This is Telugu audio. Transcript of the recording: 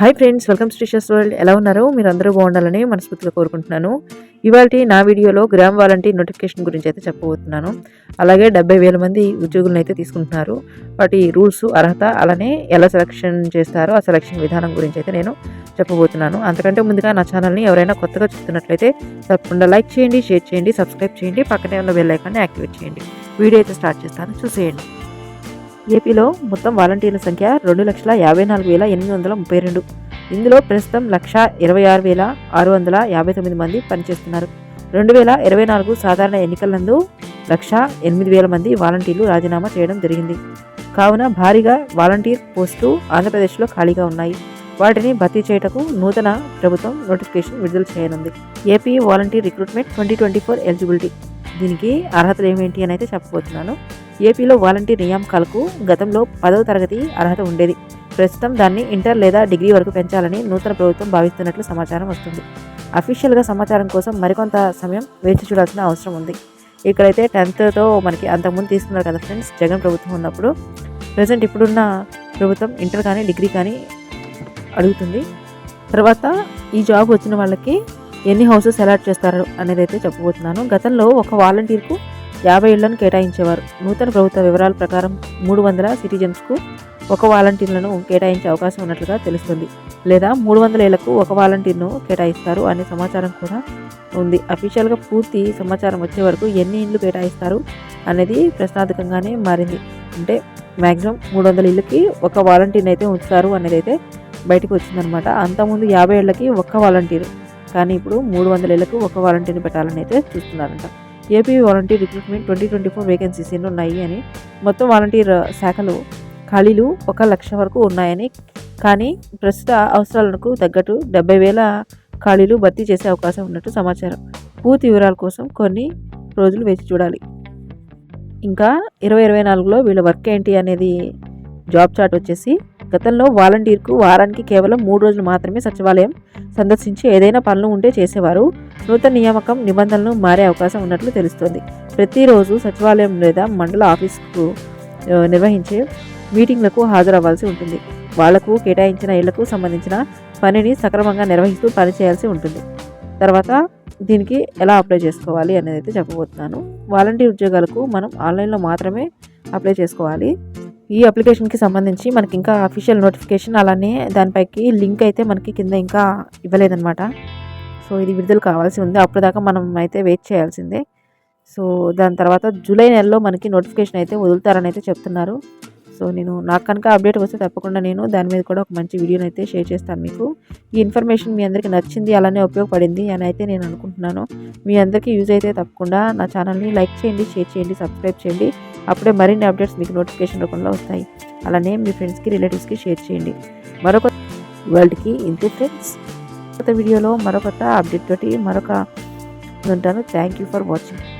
Hi friends welcome Srishas world. ఎలా ఉన్నారు? మీరు అందరూ బాగుండాలని మనస్ఫూర్తిగా కోరుకుంటున్నాను. ఇవాళ నా వీడియోలో గ్రామ్ వాలంటీ నోటిఫికేషన్ గురించి అయితే చెప్పబోతున్నాను. అలాగే డెబ్బై వేల మంది ఉద్యోగులను అయితే తీసుకుంటున్నారు. వాటి రూల్స్ అర్హత అలానే ఎలా సెలక్షన్ చేస్తారో ఆ సెలక్షన్ విధానం గురించి అయితే నేను చెప్పబోతున్నాను. అంతకంటే ముందుగా నా ఛానల్ని ఎవరైనా కొత్తగా చూస్తున్నట్లయితే తప్పకుండా లైక్ చేయండి షేర్ చేయండి సబ్స్క్రైబ్ చేయండి పక్కనే ఉన్న బెల్ ఐకాన్ని యాక్టివేట్ చేయండి. వీడియో అయితే స్టార్ట్ చేస్తాను. చూసేయండి. ఏపీలో మొత్తం వాలంటీర్ల సంఖ్య రెండు లక్షల యాభై నాలుగు వేల ఎనిమిది వందల ముప్పై రెండు. ఇందులో ప్రస్తుతం లక్ష ఇరవై ఆరు వేల ఆరు వందల యాభై తొమ్మిది మంది పనిచేస్తున్నారు. రెండు వేల ఇరవై నాలుగు సాధారణ ఎన్నికలందు లక్ష ఎనిమిది వేల మంది వాలంటీర్లు రాజీనామా చేయడం జరిగింది. కావున భారీగా వాలంటీర్ పోస్టులు ఆంధ్రప్రదేశ్లో ఖాళీగా ఉన్నాయి. వాటిని భర్తీ చేయటకు నూతన ప్రభుత్వం నోటిఫికేషన్ విడుదల చేయనుంది. AP volunteer recruitment twenty twenty four eligibility. దీనికి అర్హతలు ఏమేంటి అని అయితే చెప్పబోతున్నాను. ఏపీలో వాలంటీర్ నియామకాలకు గతంలో పదవ తరగతి అర్హత ఉండేది. ప్రస్తుతం దాన్ని ఇంటర్ లేదా డిగ్రీ వరకు పెంచాలని నూతన ప్రభుత్వం భావిస్తున్నట్లు సమాచారం వస్తుంది. అఫీషియల్గా సమాచారం కోసం మరికొంత సమయం వేచి చూడాల్సిన అవసరం ఉంది. ఇక్కడైతే టెన్త్తో మనకి అంతకుముందు తీసుకున్నారు కదా ఫ్రెండ్స్ జగన్ ప్రభుత్వం ఉన్నప్పుడు. ప్రజెంట్ ఇప్పుడున్న ప్రభుత్వం ఇంటర్ కానీ డిగ్రీ కానీ అడుగుతుంది. తర్వాత ఈ జాబ్ వచ్చిన వాళ్ళకి ఎన్ని హౌసెస్ అలాట్ చేస్తారు అనేది అయితే చెప్పబోతున్నాను. గతంలో ఒక వాలంటీర్కు యాభై ఇళ్ళను కేటాయించేవారు. నూతన ప్రభుత్వ వివరాల ప్రకారం మూడు వందల సిటిజన్స్కు ఒక వాలంటీర్లను కేటాయించే అవకాశం ఉన్నట్లుగా తెలుస్తుంది. లేదా మూడు వందల ఏళ్ళకు ఒక వాలంటీర్ను కేటాయిస్తారు అనే సమాచారం కూడా ఉంది. అఫీషియల్గా పూర్తి సమాచారం వచ్చే వరకు ఎన్ని ఇండ్లు కేటాయిస్తారు అనేది ప్రశ్నార్థకంగానే మారింది. అంటే మ్యాక్సిమం మూడు వందల ఇళ్ళకి ఒక వాలంటీర్ని అయితే ఉంచుతారు అనేది అయితే బయటకు వచ్చిందనమాట. అంతకుముందు యాభై ఏళ్ళకి ఒక్క వాలంటీర్. కానీ ఇప్పుడు మూడు వందల ఏళ్ళకు ఒక వాలంటీర్ని పెట్టాలని అయితే చూస్తున్నారంట. AP volunteer recruitment twenty twenty four vacancies ఎన్ని ఉన్నాయి అని మొత్తం వాలంటీర్ శాఖలు ఖాళీలు ఒక లక్ష వరకు ఉన్నాయని కానీ ప్రస్తుత అవసరాలకు తగ్గట్టు డెబ్బై వేల ఖాళీలు భర్తీ చేసే అవకాశం ఉన్నట్టు సమాచారం. పూర్తి వివరాల కోసం కొన్ని రోజులు వేచి చూడాలి. ఇంకా ఇరవై ఇరవై నాలుగులో వీళ్ళ వర్క్ ఏంటి అనేది జాబ్ చార్ట్ వచ్చేసి గతంలో వాలంటీర్కు వారానికి కేవలం మూడు రోజులు మాత్రమే సచివాలయం సందర్శించి ఏదైనా పనులు ఉంటే చేసేవారు. నూతన నియామకం నిబంధనలు మారే అవకాశం ఉన్నట్లు తెలుస్తోంది. ప్రతిరోజు సచివాలయం లేదా మండల ఆఫీస్కు నిర్వహించే మీటింగ్లకు హాజరవ్వాల్సి ఉంటుంది. వాళ్ళకు కేటాయించిన ఇళ్ళకు సంబంధించిన పనిని సక్రమంగా నిర్వహిస్తూ పని చేయాల్సి ఉంటుంది. తర్వాత దీనికి ఎలా అప్లై చేసుకోవాలి అనేది అయితే చెప్పబోతున్నాను. వాలంటీర్ ఉద్యోగాలకు మనం ఆన్లైన్లో మాత్రమే అప్లై చేసుకోవాలి. ఈ అప్లికేషన్కి సంబంధించి మనకి ఇంకా అఫీషియల్ నోటిఫికేషన్ అలానే దానిపైకి లింక్ అయితే మనకి కింద ఇంకా ఇవ్వలేదన్నమాట. సో ఇది విడుదల కావాల్సి ఉంది. అప్పటిదాకా మనం అయితే వెయిట్ చేయాల్సిందే. సో దాని తర్వాత జూలై నెలలో మనకి నోటిఫికేషన్ అయితే వదులుతారని అయితే చెప్తున్నారు. సో నేను నాకు కనుక అప్డేట్ వస్తే తప్పకుండా నేను దాని మీద కూడా ఒక మంచి వీడియోని అయితే షేర్ చేస్తాను మీకు. ఈ ఇన్ఫర్మేషన్ మీ అందరికీ నచ్చింది అలానే ఉపయోగపడింది అని అయితే నేను అనుకుంటున్నాను. మీ అందరికీ యూజ్ అయితే తప్పకుండా నా ఛానల్ని లైక్ చేయండి షేర్ చేయండి సబ్స్క్రైబ్ చేయండి. అప్పుడే మరిన్ని అప్డేట్స్ మీకు నోటిఫికేషన్ రూపంలో వస్తాయి. అలానే మీ ఫ్రెండ్స్కి రిలేటివ్స్కి షేర్ చేయండి. మరొక వరల్డ్కి ఇంతే ఫ్రెండ్స్. కొత్త వీడియోలో మరొక అప్డేట్ తోటి మరొక ఉంటాను. Thank you for watching.